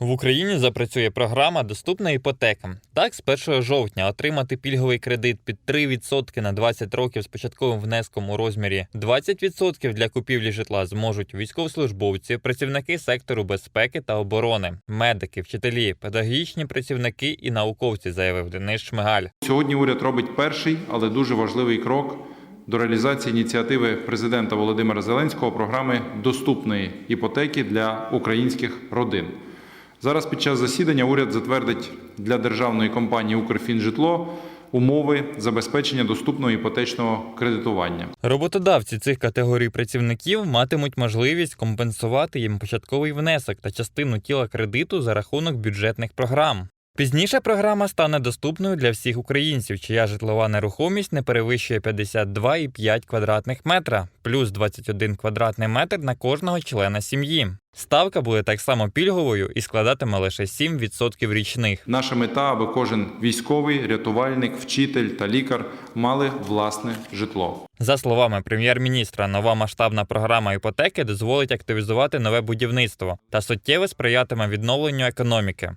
В Україні запрацює програма Доступна іпотека. Так, з 1 жовтня отримати пільговий кредит під 3% на 20 років з початковим внеском у розмірі 20% для купівлі житла зможуть військовослужбовці, працівники сектору безпеки та оборони, медики, вчителі, педагогічні працівники і науковці, заявив Денис Шмигаль. Сьогодні уряд робить перший, але дуже важливий крок до реалізації ініціативи президента Володимира Зеленського програми доступної іпотеки для українських родин. Зараз під час засідання уряд затвердить для державної компанії Укрфінжитло умови забезпечення доступного іпотечного кредитування. Роботодавці цих категорій працівників матимуть можливість компенсувати їм початковий внесок та частину тіла кредиту за рахунок бюджетних програм. Пізніше програма стане доступною для всіх українців, чия житлова нерухомість не перевищує 52,5 квадратних метра, плюс 21 квадратний метр на кожного члена сім'ї. Ставка буде так само пільговою і складатиме лише 7% річних. Наша мета, аби кожен військовий, рятувальник, вчитель та лікар мали власне житло. За словами прем'єр-міністра, нова масштабна програма іпотеки дозволить активізувати нове будівництво та суттєво сприятиме відновленню економіки.